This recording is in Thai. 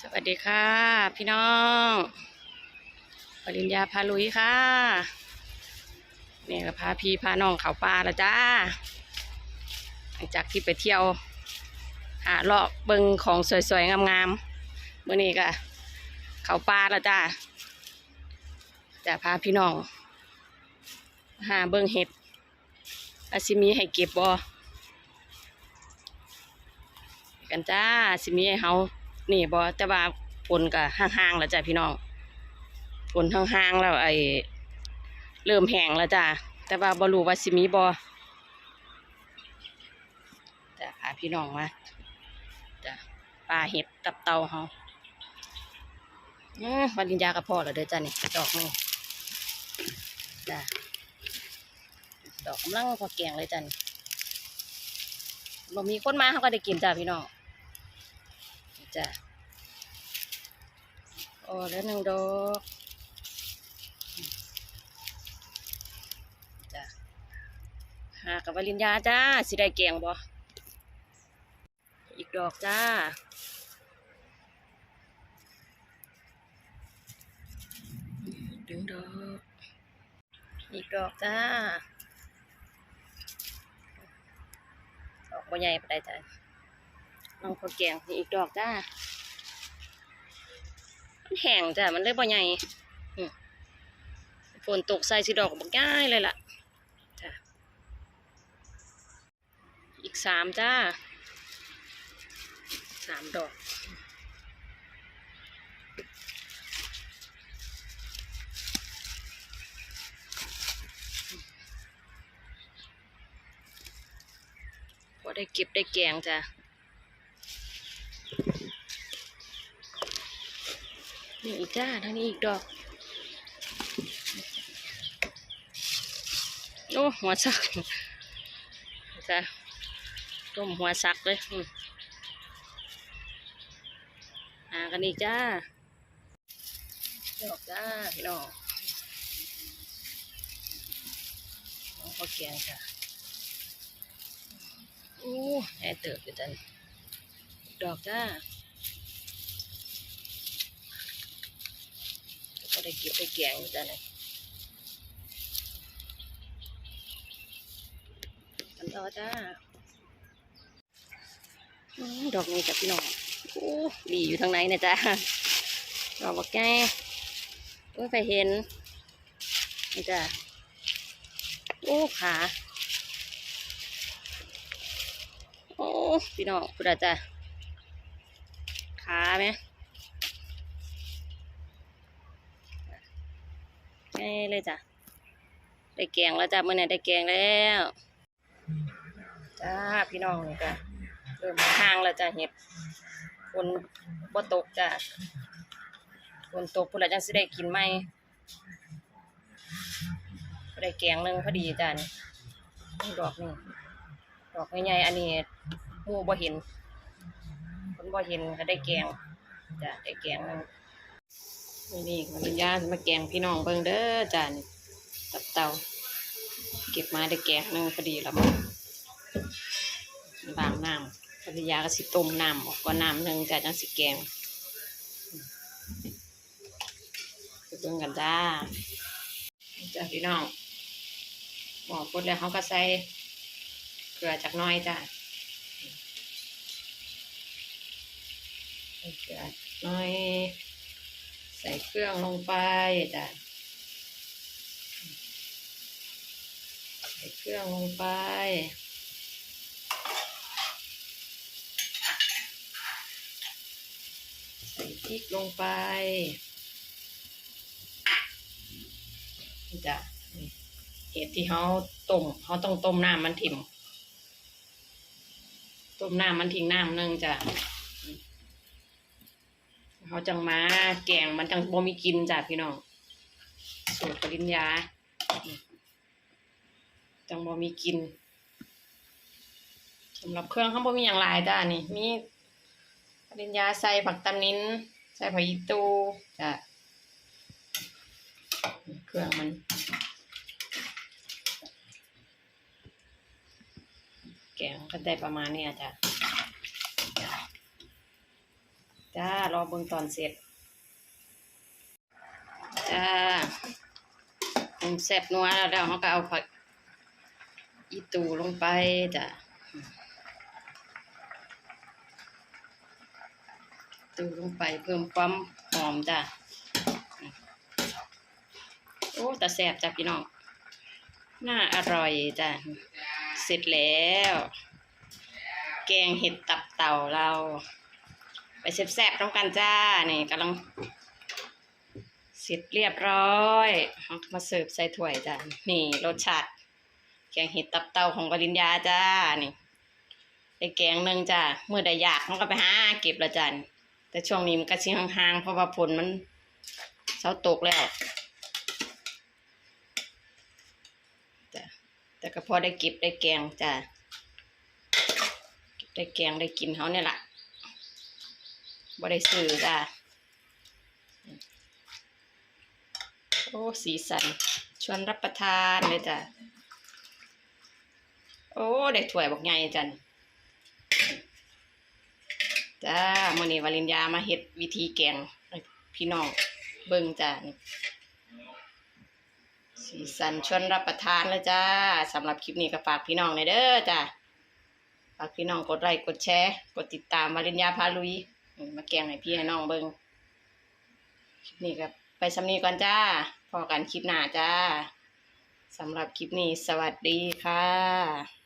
สวัสดีค่ะ พี่น้องปริญญาพาลุยค่ะเนี่ยก็พาพี่พาน้องเขาป่าแล้วจ้า หลังจากที่ไปเที่ยว หาเลาะเบิงของสวยๆงามๆเมื่อนี้ก็เขาป่าแล้วจ้าจะพาพี่น้อง หาเบิงเห็ดอาซิมีให้เก็บบ่กันจ้าสิมีให้เฮา นี่บอแต่ว่าฝนก็ห่างๆแล้วจ้ะพี่น้องฝนห่างๆแล้วไอ้เริ่มแห้งแล้วจ้ะแต่ว่าบ่รู้ว่าสิมีบ่จะพาพี่น้องมาจะปลาเห็ดตับเตาเฮาอื้อวาลินยากระพอแล้วเด้อจ้ะนี่ดอกนี่จ้ะดอกกำลังพอแกงเลยจ้ะนี่บ่มีคนมาเขาก็ได้กินจ้ะพี่น้อง จ้ะโอ้แล้วหนึ่งดอกจ้ะหากับวลินยาจ้าสิได้เกียงบ่อีกดอกจ้าดึงดอก อีกดอกจ้าดอกบ่ใหญ่ปานใดจ้ะ น้องพอแกงอีกดอกจ้ามันแห้งจ้ะมันเลยบ่ใหญ่ฝนตกใส่สิดอกบักง่ายเลยล่ะจ้ะอีกสามจ้าสามดอกพอได้เก็บได้แกงจ้ะ นี่อีกจ้าทางนี้อีกดอก โอ้หัวสักจ้ะต้มหัวสักเลยอืมหากันอีกจ้า ดอกจ้าพี่น้องน้องข้าวแกงจ้ะโอ้แห่เติบอยู่จันดอกจ้า ก็ได้เก็บได้แกงอยู่จ้ะเนี่ยกันต่อจ้าดอกนี้จ้ะพี่น้องโอ้ดีอยู่ทางไหนเนี่ยจ้าดอกบักแก่โอ้ยไปเห็นนี่จ้ะโอ้ขาโอ้พี่น้องพุดาจ้ะขาไหม ได้เลยจ้ะ ได้แกงแล้วจ้ะมื่อนี้ได้แกงแล้ว จ้าพี่น้องจ้ะเริ่มห่างแล้วจ้ะเห็ดฝนบ่ตกจ้ะฝนตกพุ่นละจังสิได้กินไหมได้แกงหนึงพอดีจ้ะนี่ดอกนี่ดอกใหญ่ๆอันนี้หมูบ่เห็นคนบ่เห็นก็ได้แกงจ้ะได้แกงหนึง นี่มันเป็นยามาแกงพี่น้องเบิ่งเด้อจานตับเตา เก็บมาได้แกงหนึงพอดีแล้วมั้งล้างน้ำปริยาก็สิต้มน้ำออกก็น้ำหนึ่งจ้ะจังสิแกงเบิ่งกันจ้าจ้าพี่น้องหมอพุดแล้วเขาก็ใส่เกลือจากน้อยจ้ะใส่เกลือหน้อย ใส่เครื่องลงไปจ้ะใส่เครื่องลงไป ใส่พริกลงไปจ้ะเห็ดที่เขาต้มเขาต้องต้มน้ำมันถิ่มต้มน้ำมันทิ้งน้ำหนึงจ้ะ เขาจังมาแกงมันจังบ่มีกินจ้ะพี่น้องสูตรปริญญา จังบ่มีกินสำหรับเครื่องเขาบ่มีอย่างหลายจ้ะนี่มีปริญญาใส่ผักตำนิ้น ใส่ผักอีตูจ้ะเครื่องมัน แกงก็ได้ประมาณนี้จ้ะ จ้ารอเบิ่งตอนเสร็จ จ้าปรุงแซ่บนัวแล้วแล้วเขาก็เอาผักอีตูลงไปจ้ะตูลงไปเพิ่มความหอมจ้ะโอ้แต่แซ่บจ้ะพี่น้องน่าอร่อยจ้ะเสร็จแล้ว แกงเห็ดตับเต่าเรา ไปแซ่บๆต้องกันจ้า นี่กำลังเสร็จเรียบร้อยมาเสิร์ฟใส่ถ้วยจ้า นี่รสชาติแกงเห็ดตับเต่าของปริญญาจ้า นี่ได้แกงหนึ่งจ้าเมื่อใดอยากมันก็ไปหาเก็บละจ้านี่แต่ช่วงนี้มันก็ชิห่างๆเพราะว่าฝนมันเสาตกแล้วจ้ะแต่ก็พอได้เก็บได้แกงจ้าได้แกงได้กินเขาเนี่ยแหละ บ่ได้ซื้อจ้าโอ้ สีสัน ชวนรับประทานเลยจ้ะ โอ้ ได้ถ้วยบอกไงจันจ้ามื่อนี้วาลินยามาเฮ็ดวิธีแกงพี่น้องเบิ่งจ้าสีสันชวนรับประทานเลยจ้าสำหรับคลิปนี้ก็ฝากพี่น้องเลยเด้อจ้าฝากพี่น้องกดไลค์กดแชร์ กดติดตามวาลินยาพาลุย มาแกงให้พี่ให้น้องเบิงคลิปนี้ก็ไปสำนีก่อนจ้า พอกันคลิปหน้าจ้าสำหรับคลิปนี้สวัสดีค่ะ